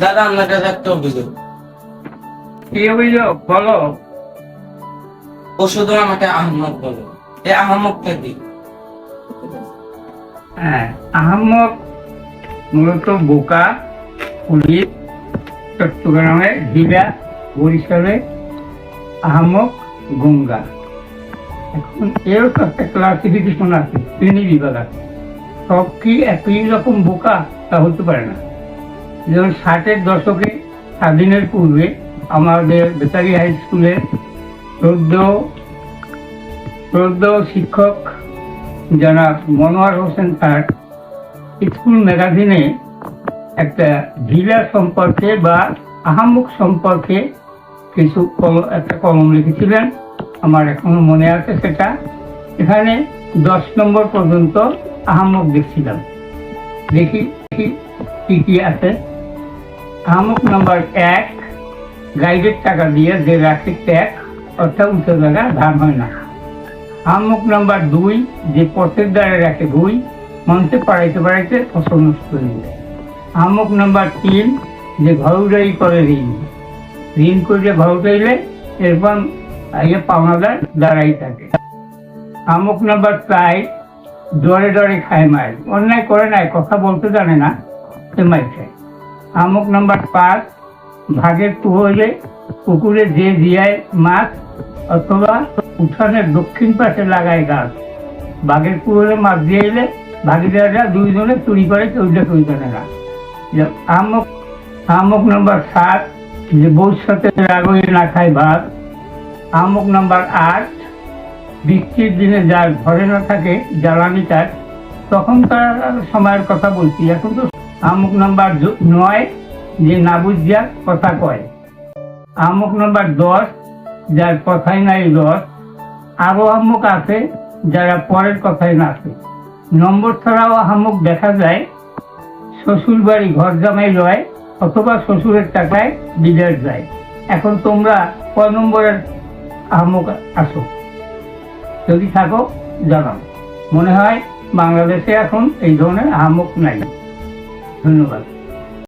দাদা আপনার কাছে একটা অভিযোগ কি অভিযোগ? বলো। ও শুধু আমাকে আহমদ বলে। এই আহমদটা কি হ্যাঁ আহম্মক মূলত বোকা পুলিশ চট্টগ্রামে জিলা বরিশালে আহমক গঙ্গা। এখন এরও তো একটা ক্লাসিফিকেশন আছে শ্রেণি বিভাগ আছে। সব কি একই রকম বোকা? তা হতে পারে না। যেমন ষাটের দশকে স্বাধীনের পূর্বে আমাদের বেতারি হাই স্কুলে শ্রদ্ধ শ্রদ্ধ শিক্ষক জনাব মনোয়ার হোসেন স্যার স্কুল ম্যাগাজিনে একটা জেলা সম্পর্কে বা আহাম্মুক সম্পর্কে কিছু একটা কলম লিখেছিলেন। আমার এখনও মনে আছে সেটা। এখানে দশ নম্বর পর্যন্ত আহাম্মক দেখছিলাম। দেখি দেখি। কি আছে। নাম্বার এক, গাইডের টাকা দিয়ে যে রাখে ট্যাগ, অর্থাৎ জায়গা হয় না। নাম্বার দুই, যে পথের দ্বারা রাখে দুই মানুষে পাড়াইতে পাড়াইতে ফসল নষ্ট দেয় আহাম্মক নাম্বার তিন, যে করে ঋণ। ঋণ করে ঘর উঠাইলে এরপর ইয়ে পাওনাদার দাঁড়াই থাকে। আমুক নাম্বার চার, ডরে ডরে খায় মায়ের। অন্যায় করে নাই, কথা বলতে জানে না। খায় আমুক নাম্বার পাঁচ, ভাগের টু হলে পুকুরে যে মাছ অথবা উঠানের দক্ষিণ পাশে লাগায় গাছ। বাঘের টু হলে মাছ দিয়ে এলে ভাগিদাররা দুইজনে চুরি করে চুরি করে না আমুক আমুক নাম্বার সাত, যে সাথে রাগই না খায় ভাত। আমুক নাম্বার আট, বৃষ্টির দিনে যার ঘরে না থাকে, জ্বালানি কাঠ তখন তার সময়ের কথা বলছি, এখন তো আমুক নাম্বার নয়, যে না বুঝিয়া কথা কয়। আমুক নাম্বার দশ, যার কথাই নাই দশ। আরও আহমুক আছে, যারা পরের কথাই না আছে। নম্বর ছাড়াও আহমুক দেখা যায়, শ্বশুর বাড়ি ঘর জামাই লয়, অথবা শ্বশুরের টাকায় বিদেশ যায়। এখন তোমরা কয় নম্বরের আহমক আসো? যদি থাকো, জানাও। মনে হয় বাংলাদেশে এখন এই ধরনের আহমক নাই। ধন্যবাদ।